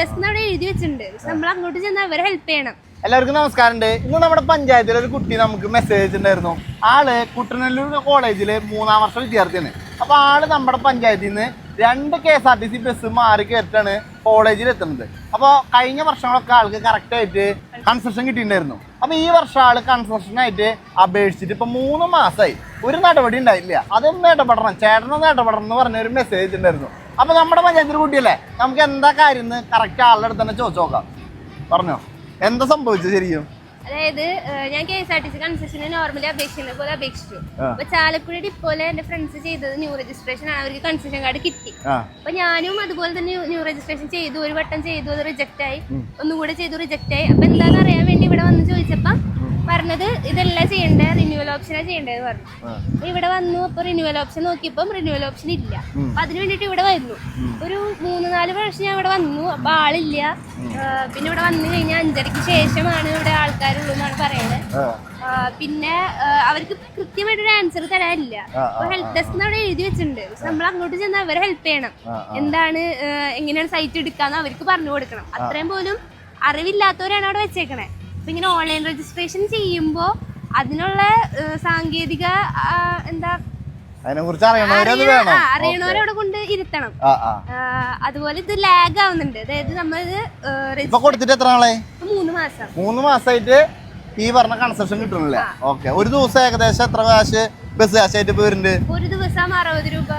Desk അവിടെ എഴുതി വെച്ചിട്ടുണ്ട്. നമ്മൾ അങ്ങോട്ട് ചെന്ന് അവരെ ഹെൽപ്പ് ചെയ്യണം. എല്ലാവർക്കും നമസ്കാരമുണ്ട്. ഇന്ന് നമ്മുടെ പഞ്ചായത്തിലെ ഒരു കുട്ടി നമുക്ക് മെസ്സേജ് അയച്ചിട്ടുണ്ടായിരുന്നു ആൾ കുട്ടനല്ലൂർ കോളേജിലെ മൂന്നാം വർഷ വിദ്യാർത്ഥിയാണ്. അപ്പൊ ആൾ നമ്മുടെ പഞ്ചായത്തിൽ നിന്ന് രണ്ട് K S R T C bus മാറി കയറ്റാണ് കോളേജിൽ എത്തുന്നത്. അപ്പോൾ കഴിഞ്ഞ വർഷങ്ങളൊക്കെ ആൾക്ക് കറക്റ്റ് ആയിട്ട് കൺസെഷൻ കിട്ടിയിട്ടുണ്ടായിരുന്നു. അപ്പൊ ഈ വർഷം ആൾ കൺസെഷനായിട്ട് അപേക്ഷിച്ചിട്ട് ഇപ്പൊ മൂന്ന് മാസമായി ഒരു നടപടി ഉണ്ടായില്ല അതൊന്ന് ഇടപെടണം. ചേട്ടനൊന്ന് ഇടപെടണം എന്ന് പറഞ്ഞ ഒരു മെസ്സേജ് ഉണ്ടായിരുന്നു അപ്പൊ നമ്മുടെ കുട്ടിയല്ലേ? നമുക്ക് എന്താ കാര്യം എന്ന് കറക്റ്റ് ആളുടെ അടുത്ത് തന്നെ ചോദിച്ചു നോക്കാം. പറഞ്ഞോ. എന്താ സംഭവിച്ചത് ശരിക്കും? അതായത് ഞാൻ K S R T C കൺസെഷന് normally അപേക്ഷിക്കുന്ന പോലെ അപേക്ഷിച്ചു. അപ്പൊ ചാലക്കുടി ഡിപ്പോലെ എന്റെ ഫ്രണ്ട്സ് ചെയ്തത് ന്യൂ രജിസ്ട്രേഷൻ ആണ്. അവർക്ക് കൺസെഷൻ കാർഡ് കിട്ടി. അപ്പൊ ഞാനും അതുപോലെ തന്നെ ന്യൂ രജിസ്ട്രേഷൻ ചെയ്തു. ഒരു വട്ടം ചെയ്തു അത് റിജക്റ്റ് ആയി. ഒന്നുകൂടെ ചെയ്തു റിജക്റ്റ് ആയി. അപ്പൊ എന്താണെന്ന് അറിയാൻ വേണ്ടി ഇവിടെ വന്ന് ചോദിച്ചപ്പോ പറഞ്ഞത് ഇതെല്ലാം ചെയ്യണ്ടേ? റിന്യൂവൽ ഓപ്ഷനാ ചെയ്യണ്ടേന്ന് പറഞ്ഞു. ഇവിടെ വന്നു അപ്പൊ റിന്യൂവൽ ഓപ്ഷൻ നോക്കിയപ്പം റിന്യൂവൽ ഓപ്ഷൻ ഇല്ല. അപ്പൊ അതിന് വേണ്ടിട്ട് ഇവിടെ വരുന്നു ഒരു മൂന്ന് നാല് പ്രാവശ്യം ഞാൻ ഇവിടെ വന്നു. അപ്പൊ ആളില്ല. പിന്നെ ഇവിടെ വന്നു കഴിഞ്ഞാൽ അഞ്ചരക്ക് ശേഷമാണ് ഇവിടെ ആൾക്കാരുള്ളൂ എന്നാണ് പറയുന്നത് പിന്നെ അവർക്ക് അവർക്ക് കൃത്യമായിട്ടൊരു ആൻസർ തരാനില്ല. ഹെൽപ്പ് ഡെസ്ക് അവിടെ എഴുതി വെച്ചിട്ടുണ്ട്. പക്ഷെ നമ്മൾ അങ്ങോട്ട് ചെന്ന് അവരെ ഹെൽപ്പ് ചെയ്യണം. എന്താണ് എങ്ങനെയാണ് സൈറ്റ് എടുക്കാന്ന് അവർക്ക് പറഞ്ഞു കൊടുക്കണം. അത്രയും പോലും അറിവില്ലാത്തവരാണ് അവിടെ വെച്ചേക്കണേ. അപ്പൊ ഇങ്ങനെ ഓൺലൈൻ രജിസ്ട്രേഷൻ ചെയ്യുമ്പോൾ അതിനുള്ള സാങ്കേതിക എന്താ അതിനെക്കുറിച്ച് അറിയണവരവിടെ കൊണ്ട് ഇരുത്തണം. അതുപോലെ ഇത് ലാഗ് ആവുന്നുണ്ട്. അതായത് നമ്മൾ ഇപ്പൊ കൊടുത്തിട്ട് എത്ര നാളെ മൂന്ന് മാസം. മൂന്ന് മാസമായിട്ട് ഈ പറഞ്ഞ കൺസെഷൻ കിട്ടണില്ല. ഓക്കെ. ഒരു ദിവസം ഏകദേശം എത്ര കാശ് ബസ് കാശായിട്ട് വരുന്നുണ്ട് ഒരു ദിവസം അറുപത് രൂപ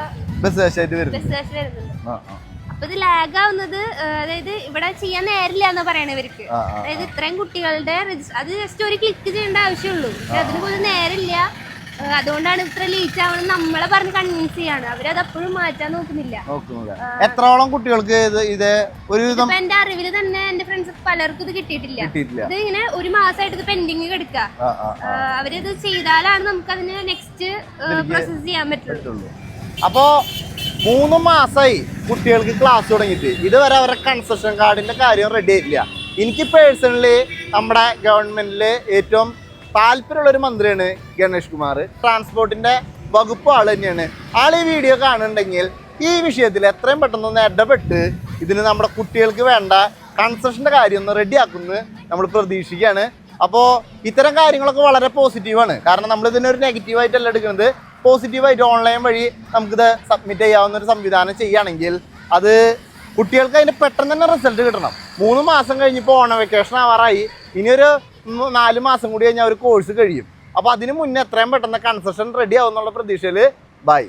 ബസ് കാശായിട്ട് വരുന്നുണ്ട്. ബസ് കാശ് വരുന്നുണ്ട്. അപ്പൊ ഇത് ലാഗ് ആവുന്നത് അതായത് ഇവിടെ ചെയ്യാൻ നേരില്ല എന്ന് പറയണ ഇവർക്ക്. അതായത് ഇത്രയും കുട്ടികളുടെ അത് ജസ്റ്റ് ഒരു ക്ലിക്ക് ചെയ്യേണ്ട ആവശ്യമുള്ളൂ. പക്ഷെ അതിന് പോലും നേരില്ല. അതുകൊണ്ടാണ് ഇത്ര ലീറ്റ് ആവണം നമ്മളെ പറഞ്ഞ് കൺവിൻസ് ചെയ്യാണ്. അവരത് അപ്പോഴും മാറ്റാൻ നോക്കുന്നില്ല. എത്രോളം കുട്ടികൾക്ക് ഇത് എന്റെ അറിവിൽ തന്നെ എന്റെ ഫ്രണ്ട്സ് പലർക്കും ഇത് കിട്ടിയിട്ടില്ല. ഇത് ഇങ്ങനെ ഒരു മാസമായിട്ട് ഇത് പെൻഡിങ് കിടക്കുക അവരത് ചെയ്താലാണ് നമുക്ക് അതിന് നെക്സ്റ്റ് പ്രോസസ് ചെയ്യാൻ പറ്റുള്ളൂ. അപ്പോ മൂന്ന് മാസമായി കുട്ടികൾക്ക് ക്ലാസ് തുടങ്ങിയിട്ട്. ഇതുവരെ അവരുടെ കൺസെഷൻ കാർഡിന്റെ കാര്യം റെഡി ആയിട്ടില്ല. എനിക്ക് പേഴ്സണലി നമ്മുടെ ഗവൺമെന്റിൽ ഏറ്റവും താല്പര്യമുള്ള ഒരു മന്ത്രിയാണ് ഗണേഷ് കുമാർ. ട്രാൻസ്പോർട്ടിന്റെ വകുപ്പ് ആൾ തന്നെയാണ്. ആൾ ഈ വീഡിയോ കാണുന്നുണ്ടെങ്കിൽ ഈ വിഷയത്തിൽ എത്രയും പെട്ടെന്ന് ഇടപെട്ട് ഇതിന് നമ്മുടെ കുട്ടികൾക്ക് വേണ്ട കൺസെഷന്റെ കാര്യം ഒന്ന് റെഡിയാക്കുന്നത് നമ്മൾ പ്രതീക്ഷിക്കുകയാണ്. അപ്പോൾ ഇത്തരം കാര്യങ്ങളൊക്കെ വളരെ പോസിറ്റീവാണ് കാരണം നമ്മൾ ഇതിനൊരു നെഗറ്റീവായിട്ടല്ല എടുക്കുന്നത്. പോസിറ്റീവായിട്ട് ഓൺലൈൻ വഴി നമുക്കിത് സബ്മിറ്റ് ചെയ്യാവുന്ന ഒരു സംവിധാനം ചെയ്യുകയാണെങ്കിൽ അത് കുട്ടികൾക്ക് അതിന് പെട്ടെന്ന് തന്നെ റിസൾട്ട് കിട്ടണം. മൂന്ന് മാസം കഴിഞ്ഞിപ്പോൾ ഓണം വെക്കേഷൻ ആവാറായി. ഇനിയൊരു നാല് മാസം കൂടി കഴിഞ്ഞാൽ ഒരു കോഴ്സ് കഴിയും. അപ്പോൾ അതിന് മുന്നേ എത്രയും പെട്ടെന്ന് കൺസെഷൻ റെഡി ആവും എന്നുള്ള പ്രതീക്ഷയിൽ ബൈ